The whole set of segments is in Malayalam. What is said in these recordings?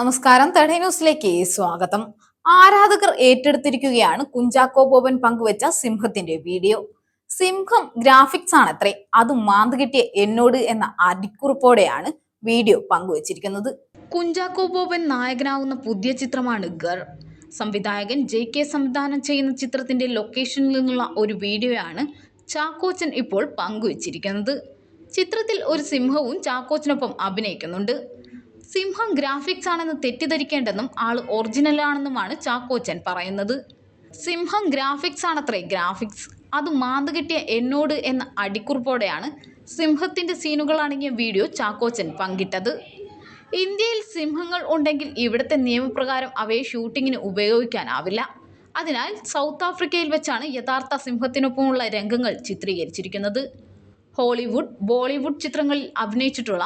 നമസ്കാരം. തടി ന്യൂസിലേക്ക് സ്വാഗതം. ആരാധകർ ഏറ്റെടുത്തിരിക്കുകയാണ് കുഞ്ചാക്കോ ബോബൻ പങ്കുവച്ച സിംഹത്തിന്റെ വീഡിയോ. സിംഹം ഗ്രാഫിക്സ് ആണ് അത്രേ അത് മാന്ത് കിട്ടിയ എന്നോട് എന്ന അടിക്കുറിപ്പോടെയാണ് വീഡിയോ പങ്കുവച്ചിരിക്കുന്നത്. കുഞ്ചാക്കോ ബോബൻ നായകനാവുന്ന പുതിയ ചിത്രമാണ് ഗർ. സംവിധായകൻ ജെ കെ സംവിധാനം ചെയ്യുന്ന ചിത്രത്തിന്റെ ലൊക്കേഷനിൽ നിന്നുള്ള ഒരു വീഡിയോയാണ് ചാക്കോച്ചൻ ഇപ്പോൾ പങ്കുവച്ചിരിക്കുന്നത്. ചിത്രത്തിൽ ഒരു സിംഹവും ചാക്കോച്ചനൊപ്പം അഭിനയിക്കുന്നുണ്ട്. സിംഹം ഗ്രാഫിക്സ് ആണെന്ന് തെറ്റിദ്ധരിക്കേണ്ടെന്നും ആൾ ഒറിജിനൽ ആണെന്നുമാണ് ചാക്കോച്ചൻ പറയുന്നത്. സിംഹം ഗ്രാഫിക്സ് ആണത്രേ ഗ്രാഫിക്സ്. അത് മാന്ത് കിട്ടിയ എന്നോട് എന്ന അടിക്കുറിപ്പോടെയാണ് സിംഹത്തിന്റെ സീനുകൾ അടങ്ങിയ വീഡിയോ ചാക്കോച്ചൻ പങ്കിട്ടത്. ഇന്ത്യയിൽ സിംഹങ്ങൾ ഉണ്ടെങ്കിൽ ഇവിടുത്തെ നിയമപ്രകാരം അവയെ ഷൂട്ടിങ്ങിന് ഉപയോഗിക്കാനാവില്ല. അതിനാൽ സൗത്ത് ആഫ്രിക്കയിൽ വെച്ചാണ് യഥാർത്ഥ സിംഹത്തിനൊപ്പമുള്ള രംഗങ്ങൾ ചിത്രീകരിച്ചിരിക്കുന്നത്. ഹോളിവുഡ് ബോളിവുഡ് ചിത്രങ്ങളിൽ അഭിനയിച്ചിട്ടുള്ള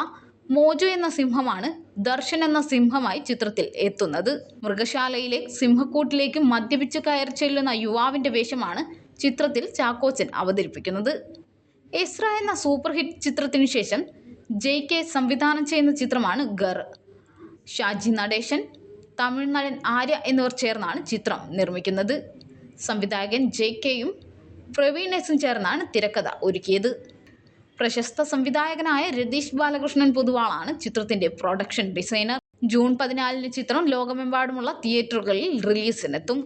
മോജോ എന്ന സിംഹമാണ് ദർശൻ എന്ന സിംഹമായി ചിത്രത്തിൽ എത്തുന്നത്. മൃഗശാലയിലെ സിംഹക്കൂട്ടിലേക്ക് മദ്യപിച്ച് കയറി ചെല്ലുന്ന യുവാവിന്റെ വേഷമാണ് ചിത്രത്തിൽ ചാക്കോച്ചൻ അവതരിപ്പിക്കുന്നത്. എസ്ര എന്ന സൂപ്പർ ഹിറ്റ് ചിത്രത്തിനു ശേഷം ജെയ് കെ സംവിധാനം ചെയ്യുന്ന ചിത്രമാണ് ഗർ. ഷാജി നടേശൻ തമിഴ് നടൻ ആര്യ എന്നിവർ ചേർന്നാണ് ചിത്രം നിർമ്മിക്കുന്നത്. സംവിധായകൻ ജെ കെയും പ്രവീൺ എസും ചേർന്നാണ് തിരക്കഥ ഒരുക്കിയത്. പ്രശസ്ത സംവിധായകനായ രതീഷ് ബാലകൃഷ്ണൻ പൊതുവാളാണ് ചിത്രത്തിന്റെ പ്രൊഡക്ഷൻ ഡിസൈനർ ജൂൺ പതിനാലിന് ചിത്രം ലോകമെമ്പാടുമുള്ള തിയേറ്ററുകളിൽ റിലീസിനെത്തും